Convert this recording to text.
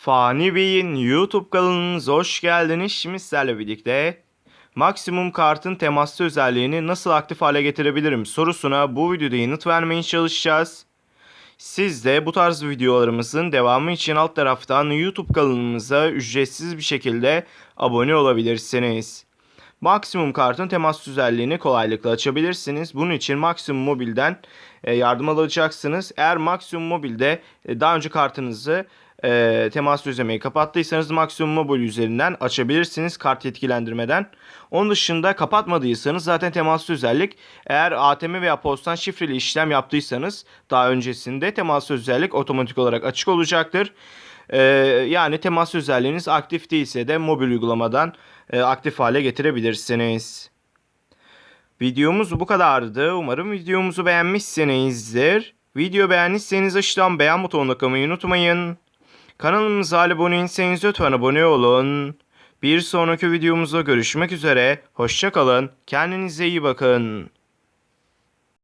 Fani Bey'in YouTube kanalınıza hoş geldiniz. Şimdi sizlerle birlikte maksimum kartın temaslı özelliğini nasıl aktif hale getirebilirim sorusuna bu videoda yanıt vermeye çalışacağız. Siz de bu tarz videolarımızın devamı için alt taraftan YouTube kanalımıza ücretsiz bir şekilde abone olabilirsiniz. Maksimum kartın temas özelliğini kolaylıkla açabilirsiniz. Bunun için Maksimum Mobil'den e, yardım alacaksınız. Eğer Maksimum Mobil'de e, daha önce kartınızı e, temas düzlemeyi kapattıysanız Maksimum Mobil üzerinden açabilirsiniz kart yetkilendirmeden. Onun dışında kapatmadıysanız zaten temaslı özellik eğer ATM veya postan şifreli işlem yaptıysanız daha öncesinde temaslı özellik otomatik olarak açık olacaktır. Ee, yani temas özelliğiniz aktif değilse de mobil uygulamadan e, aktif hale getirebilirsiniz. Videomuz bu kadardı. Umarım videomuzu beğenmişsinizdir. Video beğendiyseniz aşağıdan beğen butonuna kalmayı unutmayın. Kanalımıza abone değilseniz lütfen abone olun. Bir sonraki videomuzda görüşmek üzere. Hoşçakalın. Kendinize iyi bakın.